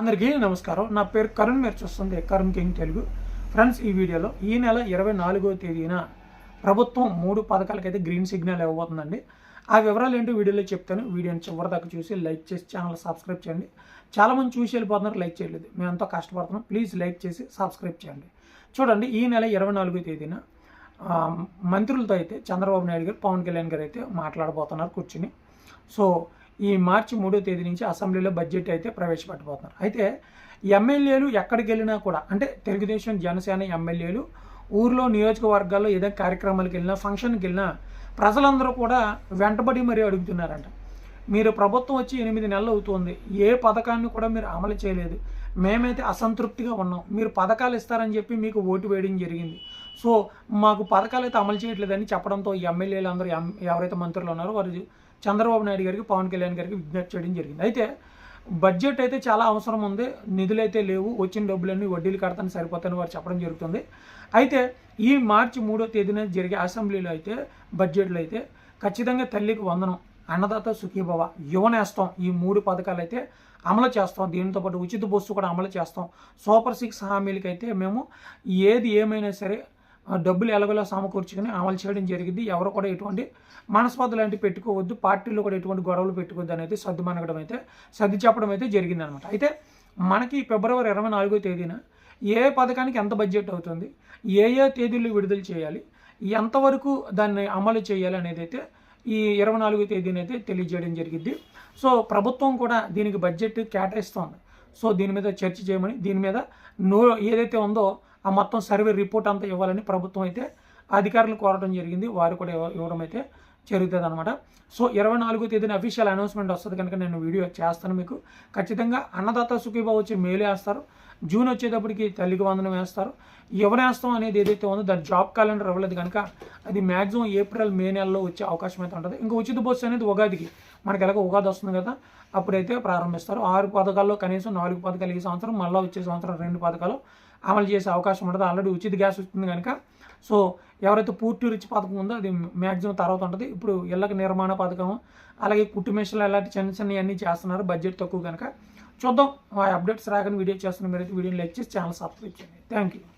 అందరికీ నమస్కారం. నా పేరు కరుణ్ మీరు చూస్తుంది కరుణ్ కింగ్ తెలుగు. ఫ్రెండ్స్ ఈ వీడియోలో ఈ నెల ఇరవై నాలుగో తేదీన ప్రభుత్వం మూడు పథకాలకైతే గ్రీన్ సిగ్నల్ ఇవ్వబోతుందండి. ఆ వివరాలు ఏంటో వీడియోలో చెప్తాను. వీడియోని చివరి దాకా చూసి లైక్ చేసి ఛానల్ సబ్స్క్రైబ్ చేయండి. చాలామంది చూసి వెళ్ళిపోతున్నారు లైక్ చేయలేదు. మేము ఎంతో కష్టపడుతున్నాం. ప్లీజ్ లైక్ చేసి సబ్స్క్రైబ్ చేయండి. చూడండి ఈ నెల ఇరవై నాలుగో తేదీన మంత్రులతో అయితే చంద్రబాబు నాయుడు గారు పవన్ కళ్యాణ్ గారు అయితే మాట్లాడబోతున్నారు కూర్చుని. సో ఈ మార్చి మూడో తేదీ నుంచి అసెంబ్లీలో బడ్జెట్ అయితే ప్రవేశపెట్టబోతున్నారు. అయితే ఎమ్మెల్యేలు ఎక్కడికి వెళ్ళినా కూడా అంటే తెలుగుదేశం జనసేన ఎమ్మెల్యేలు ఊర్లో నియోజకవర్గాల్లో ఏదైనా కార్యక్రమాలకు వెళ్ళినా ఫంక్షన్కి వెళ్ళినా ప్రజలందరూ కూడా వెంటబడి మరీ అడుగుతున్నారంట. మీరు ప్రభుత్వం వచ్చి ఎనిమిది నెలలు అవుతుంది. ఏ పథకాన్ని కూడా మీరు అమలు చేయలేదు. మేమైతే అసంతృప్తిగా ఉన్నాం. మీరు పథకాలు ఇస్తారని చెప్పి మీకు ఓటు వేయడం జరిగింది. సో మాకు పథకాలు అయితే అమలు చేయట్లేదని చెప్పడంతో ఈ ఎమ్మెల్యేలు అందరూ ఎం- ఎవరైతే మంత్రులు ఉన్నారో వారు చంద్రబాబు నాయుడు గారికి పవన్ కళ్యాణ్ గారికి విజ్ఞప్తి చేయడం జరిగింది. అయితే బడ్జెట్ అయితే చాలా అవసరం ఉంది. నిధులు అయితే లేవు. వచ్చిన డబ్బులన్నీ వడ్డీలు కడతాను సరిపోతాయని వారు చెప్పడం జరుగుతుంది. అయితే ఈ మార్చి మూడో తేదీన జరిగే అసెంబ్లీలో అయితే బడ్జెట్లో అయితే ఖచ్చితంగా తల్లికి వందనం. అన్నదాత సుఖీభవ యువనేస్తాం ఈ మూడు పథకాలు అయితే అమలు చేస్తాం. దీనితో పాటు ఉచిత బస్సు కూడా అమలు చేస్తాం. సూపర్ సిక్స్ హామీలకైతే మేము ఏది ఏమైనా సరే డబ్బులు ఎలాగోలా సమకూర్చుకొని అమలు చేయడం జరిగింది. ఎవరు కూడా ఎటువంటి మనస్పర్ధలు లాంటివి పెట్టుకోవద్దు. పార్టీలో కూడా ఎటువంటి గొడవలు పెట్టుకోవద్దు అనేది సర్ది మనగడం అయితే సర్ది చెప్పడం అయితే జరిగింది అనమాట అయితే మనకి ఫిబ్రవరి ఇరవై నాలుగో తేదీన ఏ పథకానికి ఎంత బడ్జెట్ అవుతుంది ఏ ఏ తేదీల్లో విడుదల చేయాలి ఎంతవరకు దాన్ని అమలు చేయాలి అనేది అయితే ఈ ఇరవై నాలుగో తేదీన అయితే తెలియజేయడం జరిగింది. సో ప్రభుత్వం కూడా దీనికి బడ్జెట్ కేటాయిస్తోంది. సో దీని మీద చర్చ చేయమని దీని మీద నో ఏదైతే ఉందో ఆ మొత్తం సర్వే రిపోర్ట్ అంతా ఇవ్వాలని ప్రభుత్వం అయితే అధికారులు కోరడం జరిగింది. వారు కూడా ఇవ్వడం అయితే జరుగుతుంది అనమాట సో ఇరవై నాలుగో తేదీన అఫీషియల్ అనౌన్స్మెంట్ వస్తుంది కనుక నేను వీడియో చేస్తాను మీకు. ఖచ్చితంగా అన్నదాత సుఖీబాబు వచ్చి మేలు వేస్తారు. జూన్ వచ్చేటప్పటికి తల్లికి వందనం వేస్తారు. యువనేస్తం అనేది ఏదైతే ఉందో దాని జాబ్ క్యాలెండర్ ఇవ్వలేదు కనుక అది మ్యాక్సిమం ఏప్రిల్ మే నెలలో వచ్చే అవకాశం అయితే ఉంటుంది. ఇంకా ఉచిత బస్సు అనేది ఉగాదికి మనకి ఎలాగో ఉగాది వస్తుంది కదా అప్పుడైతే ప్రారంభిస్తారు. ఆరు పథకాల్లో కనీసం నాలుగు పథకాలు ఈ సంవత్సరం మళ్ళీ వచ్చే సంవత్సరం రెండు పథకాలు. అమలు చేసే అవకాశం ఉండదు ఆల్రెడీ ఉచిత గ్యాస్ వస్తుంది కనుక. సో ఎవరైతే పూర్తి రుచి పథకం ఉందో అది మ్యాక్సిమం తర్వాత ఉంటుంది. ఇప్పుడు ఇళ్ళకి నిర్మాణ పథకం అలాగే కుటుంబేషన్లు అలాంటి చిన్న చిన్న అన్నీ చేస్తున్నారు. బడ్జెట్ తక్కువ కనుక. చూద్దాం. ఆ అప్డేట్స్ రాగానే వీడియో చేస్తున్న మీరైతే వీడియోని లైక్ చేసి ఛానల్ సబ్స్క్రైబ్ చేయండి. Thank you